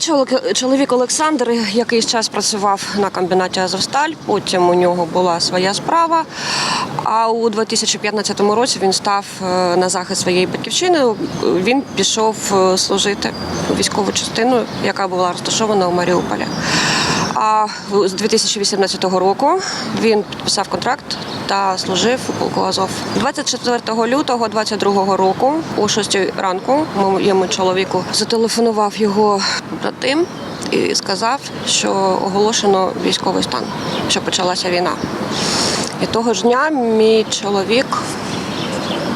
чоловік, чоловік Олександр якийсь час працював на комбінаті Азовсталь, потім у нього була своя справа. А у 2015 році він став е, на захист своєї батьківщини. Він пішов е, служити у військову частину, яка була розташована у Маріуполі. А з 2018 року він підписав контракт та служив у полку Азов. 24 лютого 22 року, о 6 ранку, моєму чоловіку зателефонував його братим і сказав, що оголошено військовий стан, що почалася війна. І того ж дня мій чоловік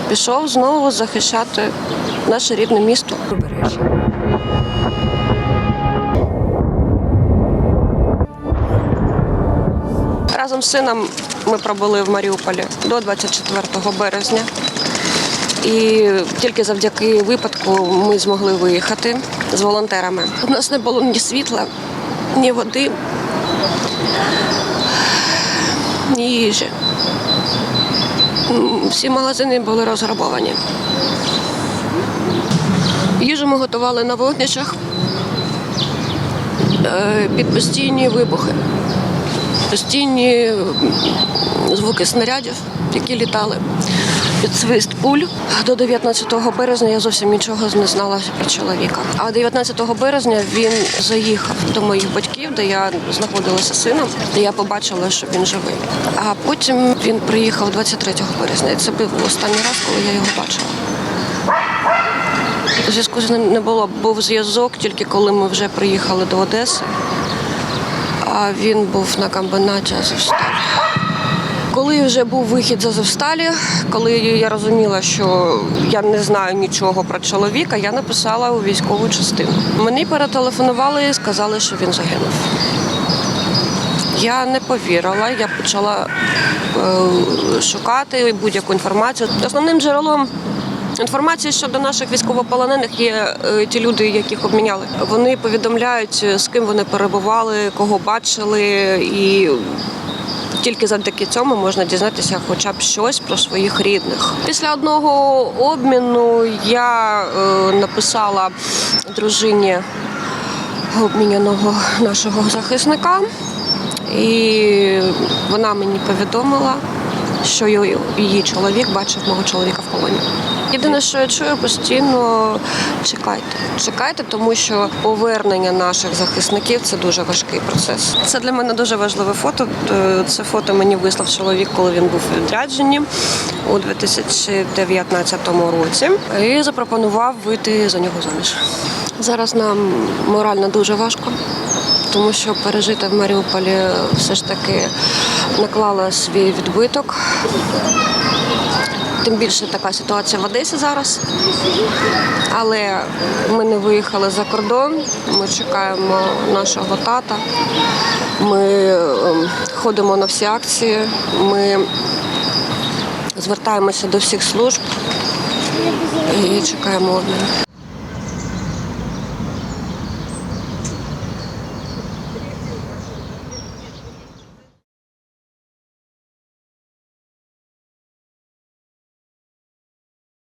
пішов знову захищати наше рідне місто. Разом з сином ми пробули в Маріуполі до 24 березня. І тільки завдяки випадку ми змогли виїхати з волонтерами. У нас не було ні світла, ні води, ні їжі. Всі магазини були розграбовані. Їжу ми готували на вогнищах е, під постійні вибухи постійні звуки снарядів, які літали під свист пуль. До 19 березня я зовсім нічого не знала про чоловіка. А 19 березня він заїхав до моїх батьків, де я знаходилася сином, де я побачила, що він живий. А потім він приїхав 23 березня. І це був останній раз, коли я його бачила. Зв'язку з ним не було. Був зв'язок тільки коли ми вже приїхали до Одеси. А він був на комбінаті Азовсталі. Коли вже був вихід з Азовсталі, коли я розуміла, що я не знаю нічого про чоловіка, я написала у військову частину. Мені перетелефонували і сказали, що він загинув. Я не повірила, я почала е, шукати будь-яку інформацію. Основним джерелом інформації щодо наших військовополонених є е, ті люди, яких обміняли. Вони повідомляють, е, з ким вони перебували, кого бачили, і тільки завдяки цьому можна дізнатися хоча б щось про своїх рідних. Після одного обміну я е, написала дружині обміняного нашого захисника. І вона мені повідомила, що її чоловік бачив мого чоловіка в полоні. Єдине, що я чую постійно чекайте. Чекайте, тому що повернення наших захисників це дуже важкий процес. Це для мене дуже важливе фото. Е, Це фото мені вислав чоловік, коли він був у відрядженні у 2019 році, і запропонував вийти за нього заміж. Зараз нам морально дуже важко тому що пережити в Маріуполі все ж таки наклала свій відбиток. Тим більше така ситуація в Одесі зараз. Але ми не виїхали за кордон, ми чекаємо нашого тата, ми ем, ходимо на всі акції, ми звертаємося до всіх служб і чекаємо обмін.